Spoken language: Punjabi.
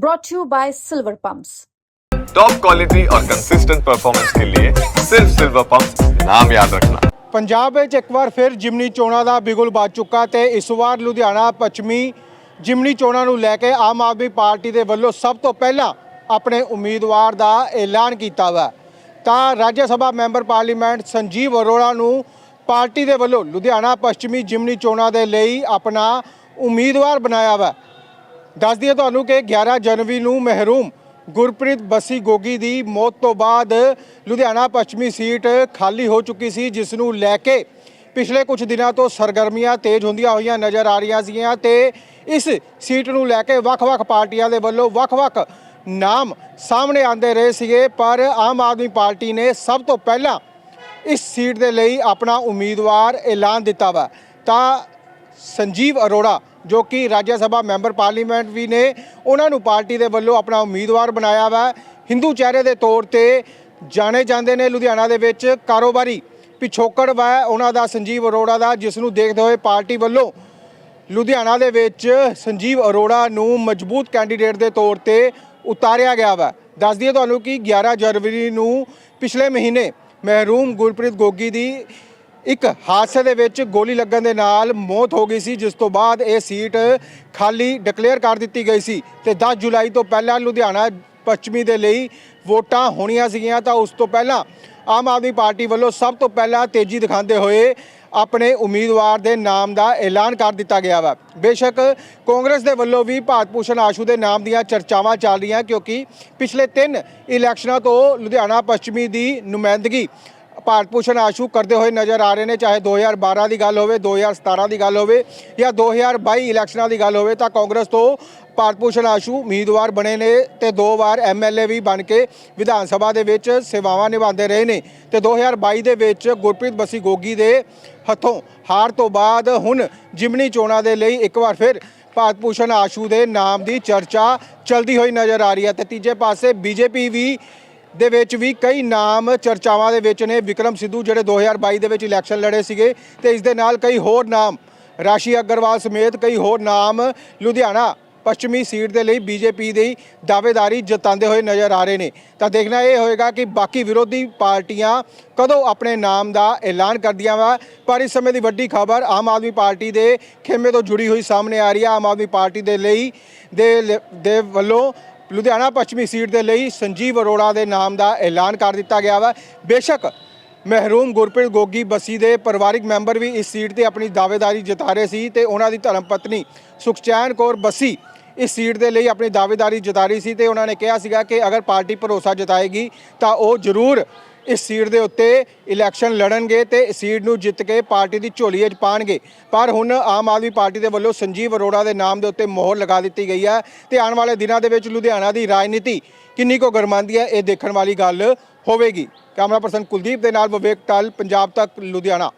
brought to you by Silver Pumps. Top quality और कंसिस्टेंट परफॉर्मेंस के लिए सिर्फ सिल्वर पंप नाम याद रखना ਪੰਜਾਬ ਵਿੱਚ ਇੱਕ ਵਾਰ ਫਿਰ ਜਿਮਨੀ ਚੋਣਾਂ ਦਾ ਬਿਗੁਲ ਵੱਜ ਚੁੱਕਾ ਤੇ ਇਸ ਵਾਰ ਲੁਧਿਆਣਾ ਪੱਛਮੀ ਜਿਮਨੀ ਚੋਣਾਂ ਨੂੰ ਲੈ ਕੇ ਆਮ ਆਦਮੀ ਪਾਰਟੀ ਦੇ ਵੱਲੋਂ ਸਭ ਤੋਂ ਪਹਿਲਾਂ ਆਪਣੇ ਉਮੀਦਵਾਰ ਦਾ ਐਲਾਨ ਕੀਤਾ ਵਾ ਤਾਂ ਰਾਜ ਸਭਾ ਮੈਂਬਰ ਪਾਰਲੀਮੈਂਟ ਸੰਜੀਵ ਅਰੋੜਾ ਨੂੰ ਪਾਰਟੀ ਦੇ ਵੱਲੋਂ ਲੁਧਿਆਣਾ ਪੱਛਮੀ ਜਿਮਨੀ ਚੋਣਾਂ ਦੇ ਲਈ ਆਪਣਾ ਉਮੀਦਵਾਰ ਬਣਾਇਆ ਵਾ ਦੱਸ ਦਈਏ ਤੁਹਾਨੂੰ ਕਿ 11 ਜਨਵਰੀ ਨੂੰ ਮਹਿਰੂਮ ਗੁਰਪ੍ਰੀਤ ਬੱਸੀ ਗੋਗੀ ਦੀ ਮੌਤ ਤੋਂ ਬਾਅਦ ਲੁਧਿਆਣਾ ਪੱਛਮੀ ਸੀਟ ਖਾਲੀ ਹੋ ਚੁੱਕੀ ਸੀ, ਜਿਸ ਨੂੰ ਲੈ ਕੇ ਪਿਛਲੇ ਕੁਝ ਦਿਨਾਂ ਤੋਂ ਸਰਗਰਮੀਆਂ ਤੇਜ਼ ਹੁੰਦੀਆਂ ਹੋਈਆਂ ਨਜ਼ਰ ਆ ਰਹੀਆਂ ਸੀਗੀਆਂ ਤੇ ਇਸ ਸੀਟ ਨੂੰ ਲੈ ਕੇ ਵੱਖ-ਵੱਖ ਪਾਰਟੀਆਂ ਦੇ ਵੱਲੋਂ ਵੱਖ-ਵੱਖ ਨਾਮ ਸਾਹਮਣੇ ਆਉਂਦੇ ਰਹੇ ਸੀਗੇ, ਪਰ ਆਮ ਆਦਮੀ ਪਾਰਟੀ ਨੇ ਸਭ ਤੋਂ ਪਹਿਲਾਂ ਇਸ ਸੀਟ ਦੇ ਲਈ ਆਪਣਾ ਉਮੀਦਵਾਰ ਐਲਾਨ ਦਿੱਤਾ ਵਾ। ਤਾਂ ਸੰਜੀਵ ਅਰੋੜਾ, ਜੋ ਕਿ ਰਾਜ ਸਭਾ ਮੈਂਬਰ ਪਾਰਲੀਮੈਂਟ ਵੀ ਨੇ, ਉਹਨਾਂ ਨੂੰ ਪਾਰਟੀ ਦੇ ਵੱਲੋਂ ਆਪਣਾ ਉਮੀਦਵਾਰ ਬਣਾਇਆ ਵਾ। ਹਿੰਦੂ ਚਿਹਰੇ ਦੇ ਤੌਰ ਤੇ ਜਾਣੇ ਜਾਂਦੇ ਨੇ ਲੁਧਿਆਣਾ ਦੇ ਵਿੱਚ। ਕਾਰੋਬਾਰੀ ਪਿਛੋਕੜ ਵਾ ਉਹਨਾਂ ਦਾ, ਸੰਜੀਵ ਅਰੋੜਾ ਦਾ, ਜਿਸ ਨੂੰ ਦੇਖਦੇ ਹੋਏ ਪਾਰਟੀ ਵੱਲੋਂ ਲੁਧਿਆਣਾ ਦੇ ਵਿੱਚ ਸੰਜੀਵ ਅਰੋੜਾ ਨੂੰ ਮਜ਼ਬੂਤ ਕੈਂਡੀਡੇਟ ਦੇ ਤੌਰ ਤੇ ਉਤਾਰਿਆ ਗਿਆ ਵਾ। ਦੱਸ ਦਈਏ ਤੁਹਾਨੂੰ ਕਿ 11 ਜਨਵਰੀ ਨੂੰ ਪਿਛਲੇ ਮਹੀਨੇ ਮਹਿਰੂਮ ਗੁਰਪ੍ਰੀਤ ਗੋਗੀ ਦੀ ਇੱਕ ਹਾਦਸੇ ਦੇ ਵਿੱਚ ਗੋਲੀ ਲੱਗਣ ਦੇ ਨਾਲ ਮੌਤ ਹੋ ਗਈ ਸੀ, ਜਿਸ ਤੋਂ ਬਾਅਦ ਇਹ ਸੀਟ ਖਾਲੀ ਡਿਕਲੇਅਰ ਕਰ ਦਿੱਤੀ ਗਈ ਸੀ ਤੇ 10 ਜੁਲਾਈ ਤੋਂ ਪਹਿਲਾਂ ਲੁਧਿਆਣਾ ਪੱਛਮੀ ਦੇ ਲਈ ਵੋਟਾਂ ਹੋਣੀਆਂ ਸੀਗੀਆਂ, ਤਾਂ ਉਸ ਤੋਂ ਪਹਿਲਾਂ ਆਮ ਆਦਮੀ ਪਾਰਟੀ ਵੱਲੋਂ ਸਭ ਤੋਂ ਪਹਿਲਾਂ ਤੇਜ਼ੀ ਦਿਖਾਉਂਦੇ ਹੋਏ ਆਪਣੇ ਉਮੀਦਵਾਰ ਦੇ ਨਾਮ ਦਾ ਐਲਾਨ ਕਰ ਦਿੱਤਾ ਗਿਆ ਵਾ। ਬੇਸ਼ੱਕ ਕਾਂਗਰਸ ਦੇ ਵੱਲੋਂ ਵੀ ਭਾਰਤ ਭੂਸ਼ਣ ਆਸ਼ੂ ਦੇ ਨਾਮ ਦੀਆਂ ਚਰਚਾਵਾਂ ਚੱਲ ਰਹੀਆਂ, ਕਿਉਂਕਿ ਪਿਛਲੇ ਤਿੰਨ ਇਲੈਕਸ਼ਨਾਂ ਤੋਂ ਲੁਧਿਆਣਾ ਪੱਛਮੀ ਦੀ ਨੁਮਾਇੰਦਗੀ ਭਾਰਤ ਭੂਸ਼ਣ ਆਸ਼ੂ ਕਰਦੇ ਹੋਏ ਨਜ਼ਰ ਆ ਰਹੇ ਨੇ, ਚਾਹੇ 2012 ਦੀ ਗੱਲ ਹੋਵੇ 2017 ਦੀ ਗੱਲ ਹੋਵੇ ਜਾਂ 2022 ਇਲੈਕਸ਼ਨਾਂ ਦੀ ਗੱਲ ਹੋਵੇ, ਤਾਂ ਕਾਂਗਰਸ ਤੋਂ ਭਾਰਤ ਭੂਸ਼ਣ ਆਸ਼ੂ ਉਮੀਦਵਾਰ ਬਣੇ ਨੇ ਤੇ ਦੋ ਵਾਰ ਐਮਐਲਏ ਵੀ ਬਣ ਕੇ ਵਿਧਾਨ ਸਭਾ ਦੇ ਵਿੱਚ ਸੇਵਾਵਾਂ ਨਿਭਾਉਂਦੇ ਰਹੇ ਨੇ। ਤੇ 2022 ਦੇ ਵਿੱਚ ਗੁਰਪ੍ਰੀਤ ਬਸੀ ਗੋਗੀ ਦੇ ਹੱਥੋਂ ਹਾਰ ਤੋਂ ਬਾਅਦ ਹੁਣ ਜਿਮਨੀ ਚੋਣਾਂ ਦੇ ਲਈ ਇੱਕ ਵਾਰ ਫਿਰ ਭਾਰਤ ਭੂਸ਼ਣ ਆਸ਼ੂ ਦੇ ਨਾਮ ਦੀ ਚਰਚਾ ਚਲਦੀ ਹੋਈ ਨਜ਼ਰ ਆ ਰਹੀ ਹੈ। ਤੇ ਤੀਜੇ ਪਾਸੇ ਬੀਜੇਪੀ ਵੀ ਦੇ ਵਿੱਚ ਵੀ ਕਈ ਨਾਮ ਚਰਚਾਵਾਂ ਦੇ ਵਿੱਚ ਨੇ। ਵਿਕਰਮ ਸਿੱਧੂ ਜਿਹੜੇ 2022 ਦੇ ਵਿੱਚ ਇਲੈਕਸ਼ਨ ਲੜੇ ਸੀਗੇ ਤੇ ਇਸ ਦੇ ਨਾਲ ਕਈ ਹੋਰ ਨਾਮ, ਰਾਸ਼ੀ ਅਗਰਵਾਲ ਸਮੇਤ ਕਈ ਹੋਰ ਨਾਮ ਲੁਧਿਆਣਾ ਪੱਛਮੀ ਸੀਟ ਦੇ ਲਈ ਬੀਜੇਪੀ ਦੀ ਦਾਅਵੇਦਾਰੀ ਜਤਾਉਂਦੇ ਹੋਏ ਨਜ਼ਰ ਆ ਰਹੇ ਨੇ। ਤਾਂ ਦੇਖਣਾ ਇਹ ਹੋਏਗਾ ਕਿ ਬਾਕੀ ਵਿਰੋਧੀ ਪਾਰਟੀਆਂ ਕਦੋਂ ਆਪਣੇ ਨਾਮ ਦਾ ਐਲਾਨ ਕਰਦੀਆਂ ਵਾ, ਪਰ ਇਸ ਸਮੇਂ ਦੀ ਵੱਡੀ ਖਬਰ ਆਮ ਆਦਮੀ ਪਾਰਟੀ ਦੇ ਖੇਮੇ ਤੋਂ ਜੁੜੀ ਹੋਈ ਸਾਹਮਣੇ ਆ ਰਹੀ ਹੈ ਆਮ ਆਦਮੀ ਪਾਰਟੀ ਦੇ ਲਈ ਦੇ ਲ- ਦੇ ਵੱਲੋਂ ਲੁਧਿਆਣਾ ਪੱਛਮੀ ਸੀਟ ਦੇ ਲਈ ਸੰਜੀਵ ਅਰੋੜਾ ਦੇ ਨਾਮ ਦਾ ਐਲਾਨ ਕਰ ਦਿੱਤਾ ਗਿਆ ਵਾ। ਬੇਸ਼ੱਕ ਮਹਿਰੂਮ ਗੁਰਪ੍ਰੀਤ ਗੋਗੀ ਬਸੀ ਦੇ ਪਰਿਵਾਰਿਕ ਮੈਂਬਰ ਵੀ ਇਸ ਸੀਟ ਤੇ ਆਪਣੀ ਦਾਅਵੇਦਾਰੀ ਜਤਾ ਰਹੇ ਸੀ ਤੇ ਉਹਨਾਂ ਦੀ ਧਰਮ ਪਤਨੀ ਸੁਖਚੈਨ ਕੌਰ ਬਸੀ ਇਸ ਸੀਟ ਦੇ ਲਈ ਆਪਣੀ ਦਾਅਵੇਦਾਰੀ ਜਤਾ ਰਹੀ ਸੀ ਤੇ ਉਹਨਾਂ ਨੇ ਕਿਹਾ ਸੀਗਾ ਕਿ ਅਗਰ ਪਾਰਟੀ ਭਰੋਸਾ ਜਤਾਏਗੀ ਤਾਂ ਉਹ ਜ਼ਰੂਰ ਇਸ ਸੀਟ ਦੇ ਉੱਤੇ ਇਲੈਕਸ਼ਨ ਲੜਨਗੇ ਤੇ ਇਸ ਸੀਟ ਨੂੰ ਜਿੱਤ ਕੇ ਪਾਰਟੀ ਦੀ ਝੋਲੀ 'ਚ ਪਾਣਗੇ। ਪਰ ਹੁਣ ਆਮ ਆਦਮੀ ਪਾਰਟੀ ਦੇ ਵੱਲੋਂ ਸੰਜੀਵ ਅਰੋੜਾ ਦੇ ਨਾਮ ਦੇ ਉੱਤੇ ਮੋਹਰ ਲਗਾ ਦਿੱਤੀ ਗਈ ਹੈ। ਤੇ ਆਉਣ ਵਾਲੇ ਦਿਨਾਂ ਦੇ ਵਿੱਚ ਲੁਧਿਆਣਾ ਦੀ ਰਾਜਨੀਤੀ ਕਿੰਨੀ ਕੋ ਗਰਮਾਂਦੀ ਹੈ, ਇਹ ਦੇਖਣ ਵਾਲੀ ਗੱਲ ਹੋਵੇਗੀ। ਕੈਮਰਾ ਪਰਸਨ ਕੁਲਦੀਪ ਦੇ ਨਾਲ ਵਿਵੇਕ ਟਲ, ਪੰਜਾਬ ਤੱਕ, ਲੁਧਿਆਣਾ।